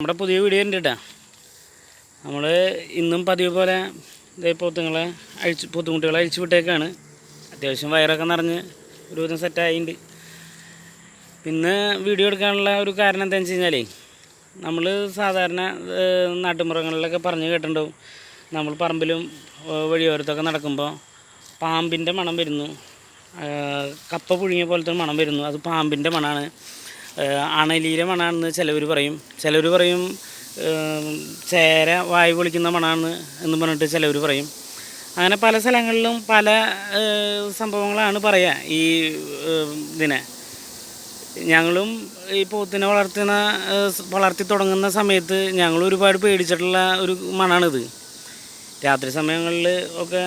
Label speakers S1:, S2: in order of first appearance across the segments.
S1: നമ്മുടെ പുതിയ വീഡിയോ ഉണ്ട് കേട്ടോ നമ്മൾ ഇന്നും പതിവ് പോലെ ഇതേ പോത്തുങ്ങളെ അഴിച്ച് പോത്തുകുട്ടികളെ അഴിച്ചു വിട്ടേക്കാണ്. അത്യാവശ്യം വയറൊക്കെ നിറഞ്ഞ് ഒരു വിധം സെറ്റായിട്ടുണ്ട് പിന്നെ വീഡിയോ എടുക്കാനുള്ള ഒരു കാരണം എന്താണെന്ന് വെച്ച് നമ്മൾ സാധാരണ നാട്ടുമൃഗങ്ങളിലൊക്കെ പറഞ്ഞു കേട്ടിട്ടുണ്ടാവും. നമ്മൾ പറമ്പിലും വഴിയോരത്തൊക്കെ നടക്കുമ്പോൾ പാമ്പിന്റെ മണം വരുന്നു. കപ്പ പുഴുങ്ങിയ പോലത്തെ മണം വരുന്നു. അത് പാമ്പിന്റെ മണമാണ് ഏഹ്, മണാണെന്ന് ചിലവർ പറയും. ചിലവർ പറയും ചേര വായു പൊളിക്കുന്ന മണാണ് എന്ന് പറഞ്ഞിട്ട് ചിലവർ പറയും. അങ്ങനെ പല സ്ഥലങ്ങളിലും പല സംഭവങ്ങളാണ് പറയുക ഈ ഇതിനെ. ഞങ്ങളും ഈ പോത്തിനെ വളർത്തുന്ന വളർത്തി തുടങ്ങുന്ന സമയത്ത് ഞങ്ങൾ ഒരുപാട് പേടിച്ചിട്ടുള്ള ഒരു മണാണിത്. രാത്രി സമയങ്ങളിൽ ഒക്കെ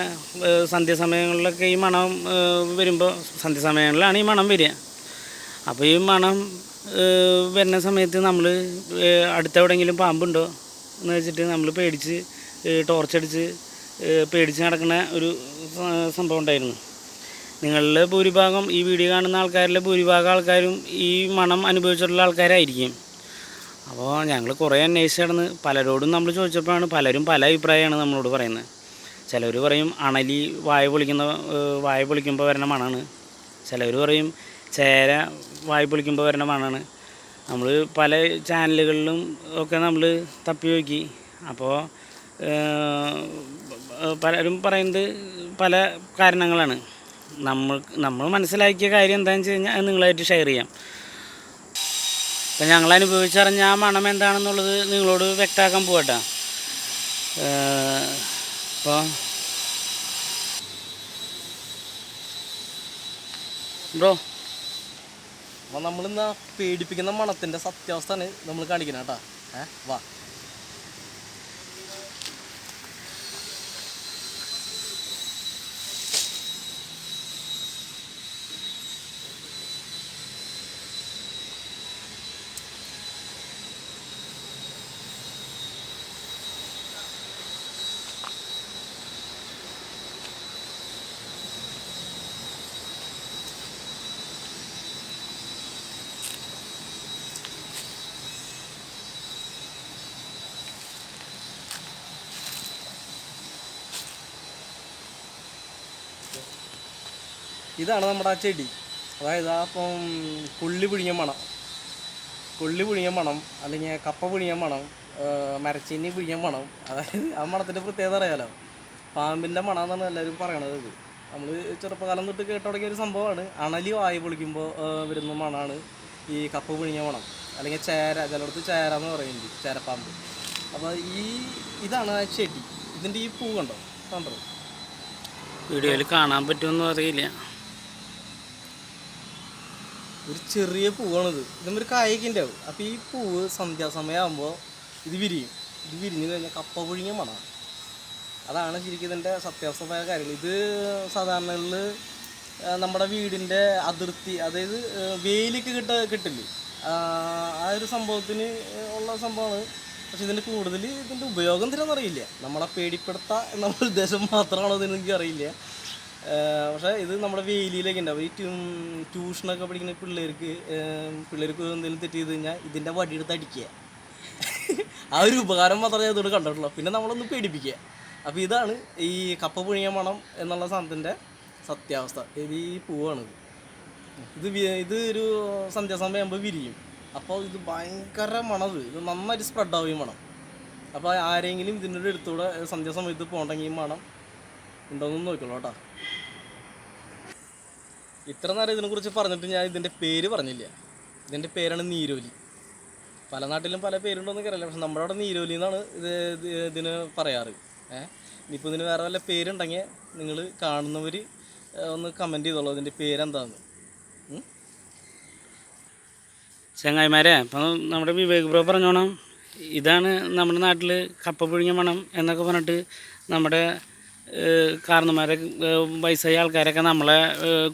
S1: സന്ധ്യസമയങ്ങളിലൊക്കെ ഈ മണം വരുമ്പോൾ സന്ധ്യാസമയങ്ങളിലാണ് ഈ മണം വരിക. അപ്പോൾ ഈ മണം വരുന്ന സമയത്ത് നമ്മൾ അടുത്തെവിടെയെങ്കിലും പാമ്പുണ്ടോ എന്ന് വെച്ചിട്ട് നമ്മൾ പേടിച്ച് ടോർച്ചടിച്ച് പേടിച്ച് നടക്കുന്ന ഒരു സംഭവം ഉണ്ടായിരുന്നു. നിങ്ങളുടെ ഭൂരിഭാഗം ഈ വീഡിയോ കാണുന്ന ആൾക്കാരിലെ ഭൂരിഭാഗം ആൾക്കാരും ഈ മണം അനുഭവിച്ചിട്ടുള്ള ആൾക്കാരായിരിക്കും. അപ്പോൾ ഞങ്ങൾ കുറേ അന്വേഷിച്ച് നടന്ന് പലരോടും നമ്മൾ ചോദിച്ചപ്പോഴാണ് പലരും പല അഭിപ്രായമാണ് നമ്മളോട് പറയുന്നത്. ചിലർ പറയും അണലി വായ പൊളിക്കുന്ന വായ പൊളിക്കുമ്പോൾ വരുന്ന മണമാണ് ചിലർ പറയും ചേര വായ് പൊളിക്കുമ്പോൾ വരുന്ന മണമാണ് നമ്മൾ പല ചാനലുകളിലും ഒക്കെ നമ്മൾ തപ്പി നോക്കി. അപ്പോൾ പലരും പറയുന്നത് പല കാരണങ്ങളാണ്. നമ്മൾ നമ്മൾ മനസ്സിലാക്കിയ കാര്യം എന്താണെന്ന് വെച്ച് കഴിഞ്ഞാൽ നിങ്ങളായിട്ട് ഷെയർ ചെയ്യാം. അപ്പം ഞങ്ങൾ അനുഭവിച്ചറിഞ്ഞ ആ മണം എന്താണെന്നുള്ളത് നിങ്ങളോട് വ്യക്തമാക്കാൻ പോകട്ടെ അപ്പോൾ ബ്രോ
S2: അപ്പൊ നമ്മളിന്ന് പേടിപ്പിക്കുന്ന മണത്തിന്റെ സത്യാവസ്ഥയാണ് നമ്മൾ കാണിക്കുന്നത് കേട്ടാ. ഏ വാ. ഇതാണ് നമ്മുടെ ആ ചെടി. അതായത് ആ ഇപ്പം പുള്ളി പിഴിഞ്ഞ മണം. പുള്ളി പിഴിഞ്ഞ മണം അല്ലെങ്കിൽ കപ്പ പിഴിഞ്ഞ മണം മരച്ചീനി പിഴിഞ്ഞ മണം അതായത് ആ മണത്തിന്റെ പ്രത്യേകത അറിയാലോ? പാമ്പിന്റെ മണം എന്നാണ് എല്ലാവരും പറയണത് ഇത്. നമ്മൾ ചെറുപ്പകാലം തൊട്ട് കേട്ട് തുടങ്ങിയ ഒരു സംഭവമാണ്. അണലി വായി പൊളിക്കുമ്പോൾ വരുന്ന മണമാണ് ഈ കപ്പ പിഴിഞ്ഞ മണം. അല്ലെങ്കിൽ ചേര ചിലടത്ത് ചേര എന്ന് പറയുന്നുണ്ട് ചേരപ്പാമ്പ്. അപ്പോൾ ഈ ഇതാണ് ആ ചെടി. ഇതിന്റെ ഈ പൂ കണ്ടോ? കണ്ടോ?
S1: വീഡിയോയിൽ കാണാൻ പറ്റുമെന്നും അറിയില്ല.
S2: ഒരു ചെറിയ പൂവാണിത്. ഒരു കായൊക്കെ അപ്പോൾ ഈ പൂവ് സന്ധ്യാസമയമാകുമ്പോൾ ഇത് വിരിയും. ഇത് വിരിഞ്ഞു കഴിഞ്ഞാൽ കപ്പ പുഴുങ്ങിയ മണമാണ് അതാണ് ശരിക്കും ഇതിന്റെ സത്യാവസ്ഥമായ കാര്യങ്ങൾ. ഇത് സാധാരണകളിൽ നമ്മുടെ വീടിന്റെ അതിർത്തി അതായത് വെയിലേക്ക് കിട്ട കിട്ടില്ലേ? ആ ഒരു സംഭവത്തിന് ഉള്ള സംഭവമാണ്. പക്ഷെ ഇതിന്റെ കൂടുതൽ ഇതിന്റെ ഉപയോഗം തരാമെന്നറിയില്ല നമ്മളെ പേടിപ്പെടുത്ത എന്നുള്ള ഉദ്ദേശം മാത്രമാണോ എനിക്ക് അറിയില്ല പക്ഷേ ഇത് നമ്മുടെ വേലിയിലൊക്കെ ഉണ്ടാവും. ഈ ട്യൂ- ട്യൂഷനൊക്കെ പഠിക്കുന്ന പിള്ളേർക്ക് പിള്ളേർക്ക് എന്തെങ്കിലും തെറ്റ് ചെയ്ത് കഴിഞ്ഞാൽ ഇതിന്റെ വടിയെടുത്ത് അടിക്കുക. ആ ഒരു ഉപകാരം മാത്രമേ അതോട് കണ്ടിട്ടുള്ളൂ. പിന്നെ നമ്മളൊന്ന് പേടിപ്പിക്കുക. അപ്പോൾ ഇതാണ് ഈ കപ്പ പുഴിയ മണം എന്നുള്ള സാധനത്തിന്റെ സത്യാവസ്ഥ. ഇത് ഈ പൂവാണ് ഇത്. ഇത് ഒരു സന്ധ്യാസമയമാകുമ്പോൾ വിരിയും. അപ്പോൾ ഇത് ഭയങ്കര മണത്. ഇത് നന്നായിട്ട് സ്പ്രെഡ് ആവുകയും മണം. അപ്പോൾ ആരെങ്കിലും ഇതിന്റെ അടുത്തൂടെ സന്ധ്യാസമയത്ത് പോകണമെങ്കിൽ മണം ഉണ്ടോയെന്ന് നോക്കിക്കോളൂ കേട്ടോ. ഇത്ര നേരം ഇതിനെക്കുറിച്ച് പറഞ്ഞിട്ട് ഞാൻ ഇതിന്റെ പേര് പറഞ്ഞില്ല. ഇതിന്റെ പേരാണ് നീരോലി. പല നാട്ടിലും പല പേരുണ്ടോയെന്ന് അറിയില്ല പക്ഷെ നമ്മുടെ അവിടെ നീരോലി എന്നാണ് ഇത് ഇത് ഇതിന് പറയാറ്. ഏഹ് ഇനിയിപ്പോൾ ഇതിന് വേറെ വല്ല പേരുണ്ടെങ്കിൽ നിങ്ങൾ കാണുന്നവർ ഒന്ന് കമന്റ് ചെയ്തോളൂ ഇതിന്റെ പേരെന്താന്ന്?
S1: ചങ്ങായിമാരെ അപ്പം നമ്മുടെ വിവേക് ബ്രോ പറഞ്ഞോണം. ഇതാണ് നമ്മുടെ നാട്ടിൽ കപ്പ പുഴുങ്ങിയ മണം എന്നൊക്കെ പറഞ്ഞിട്ട് നമ്മുടെ കാരണന്മാരെ വയസ്സായ ആൾക്കാരൊക്കെ നമ്മളെ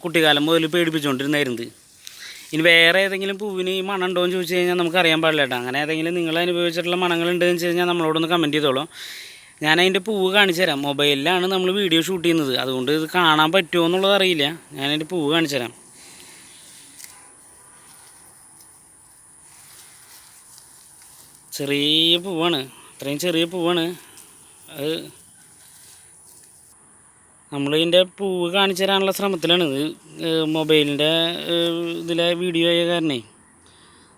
S1: കുട്ടിക്കാലം മുതൽ പേടിപ്പിച്ചുകൊണ്ടിരുന്നായിരുന്നത്. ഇനി വേറെ ഏതെങ്കിലും പൂവിന് ഈ മണം ഉണ്ടോ എന്ന് ചോദിച്ചു കഴിഞ്ഞാൽ നമുക്ക് അറിയാൻ പാടില്ല കേട്ടോ. അങ്ങനെ ഏതെങ്കിലും നിങ്ങൾ അനുഭവിച്ചിട്ടുള്ള മണങ്ങളുണ്ടെന്ന് വെച്ച് കഴിഞ്ഞാൽ നമ്മളോടൊന്ന് കമന്റ് ചെയ്തോളൂ. ഞാൻ അതിന്റെ പൂവ് കാണിച്ചു തരാം. മൊബൈലിലാണ് നമ്മൾ വീഡിയോ ഷൂട്ട് ചെയ്യുന്നത്. അതുകൊണ്ട് ഇത് കാണാൻ പറ്റുമോ എന്നുള്ളത് അറിയില്ല. ഞാൻ അതിന്റെ പൂവ് കാണിച്ചു തരാം. ചെറിയ പൂവാണ്. അത്രയും ചെറിയ പൂവാണ്. അത് നമ്മൾ ഇതിന്റെ പൂവ് കാണിച്ചു തരാനുള്ള ശ്രമത്തിലാണ്. ഇത് മൊബൈലിന്റെ ഇതിലെ വീഡിയോ ആയ കാരണേ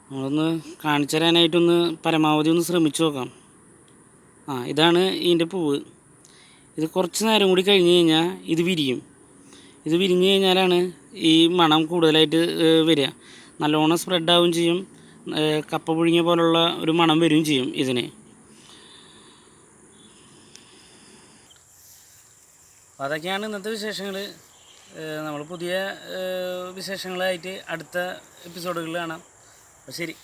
S1: നമ്മളൊന്ന് കാണിച്ചു തരാനായിട്ടൊന്ന് പരമാവധി ഒന്ന് ശ്രമിച്ചു നോക്കാം. ആ ഇതാണ് ഇതിന്റെ പൂവ്. ഇത് കുറച്ച് നേരം കൂടി കഴിഞ്ഞ് കഴിഞ്ഞാൽ ഇത് വിരിയും. ഇത് വിരിഞ്ഞ് കഴിഞ്ഞാലാണ് ഈ മണം കൂടുതലായിട്ട് വരിക. നല്ലോണം സ്പ്രെഡ് ആവുകയും ചെയ്യും. കപ്പ പുഴുങ്ങിയ പോലുള്ള ഒരു മണം വരികയും ചെയ്യും ഇതിന്. അപ്പോൾ അതൊക്കെയാണ് ഇന്നത്തെ വിശേഷങ്ങൾ നമ്മൾ പുതിയ വിശേഷങ്ങളായിട്ട് അടുത്ത എപ്പിസോഡുകളിൽ കാണാം. അപ്പോൾ ശരി.